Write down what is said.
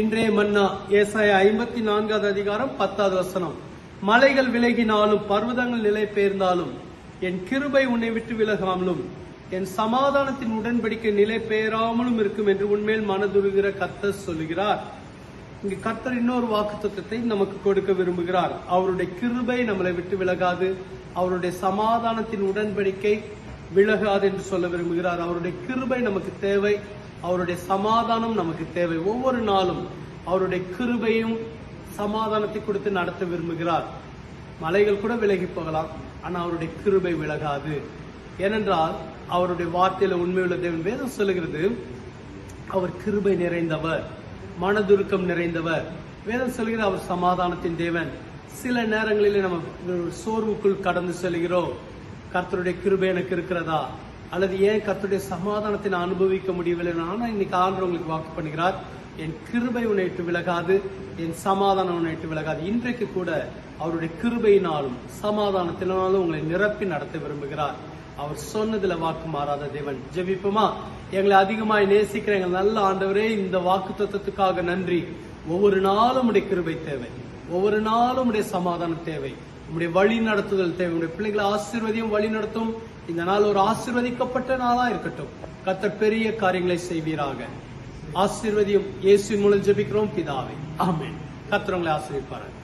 இன்றைய மன்னா ஏசாய ஐம்பத்தி நான்காவது அதிகாரம் பத்தாவது வசனம். மலைகள் விலகினாலும் பர்வதங்கள் நிலை பெயர்ந்தாலும் என் கிருபை உன்னை விட்டு விலகாமலும் என் சமாதானத்தின் உடன்படிக்கை நிலை பெயராமலும் இருக்கும் என்று உண்மையில் மனதுருகிற கத்தர் சொல்லுகிறார். இங்கு கத்தர் இன்னொரு வாக்குத்தத்தத்தை நமக்கு கொடுக்க விரும்புகிறார். அவருடைய கிருபை நம்மளை விட்டு விலகாது அவருடைய சமாதானத்தின் உடன்படிக்கை விலகாது என்று சொல்ல விரும்புகிறார். அவருடைய கிருபை நமக்கு தேவை. அவருடைய சமாதானம் நமக்கு தேவை. ஒவ்வொரு நாளும் அவருடைய கிருபையும் சமாதானத்தை கொடுத்து நடத்த விரும்புகிறார். மலைகள் கூட விலகி போகலாம் ஆனா அவருடைய கிருபை விலகாது. ஏனென்றால் அவருடைய வார்த்தையில உண்மையுள்ள தேவன் வேதம் சொல்லுகிறது அவர் கிருபை நிறைந்தவர் மனதுருக்கம் நிறைந்தவர். வேதம் சொல்கிற அவர் சமாதானத்தின் தேவன். சில நேரங்களிலே நம்ம சோர்வுக்குள் கடந்து செல்கிறோம். கர்த்தருடைய கிருபை எனக்கு இருக்கிறதா? அல்லது ஏன் கத்துடைய சமாதானத்தை நான் அனுபவிக்க முடியவில்லை? ஆனால் இன்னைக்கு ஆண்டு உங்களுக்கு வாக்கு பண்ணுகிறார். என் கிருபை உன்னை விட்டு விலகாது. என் சமாதானம் உன்னை விட்டு விலகாது. இன்றைக்கு கூட அவருடைய கிருபையினாலும் சமாதானத்தினாலும் உங்களை நிரப்பி நடத்த விரும்புகிறார். அவர் சொன்னதுல வாக்கு மாறாத தேவன். ஜெபிப்போமா? எங்களை அதிகமாய் நேசிக்கிற எங்கள் நல்ல ஆண்டவரே இந்த வாக்கு தத்துவத்துக்காக நன்றி. ஒவ்வொரு நாளும் உடைய கிருபை தேவை. ஒவ்வொரு நாளும் உடைய சமாதானம் தேவை. உடைய வழி நடத்துதல் தேவை. உடைய பிள்ளைகளை ஆசீர்வதியும் வழி நடத்தும். இந்த நாள் ஒரு ஆசீர்வதிக்கப்பட்ட நாளா இருக்கட்டும். கர்த்தர் பெரிய காரியங்களை செய்வீராக. ஆசீர்வதியும் இயேசு மூலம் ஜெபிக்கிறோம் பிதாவே. ஆமென். கர்த்தர் உங்களை ஆசீர்வதிப்பார்கள்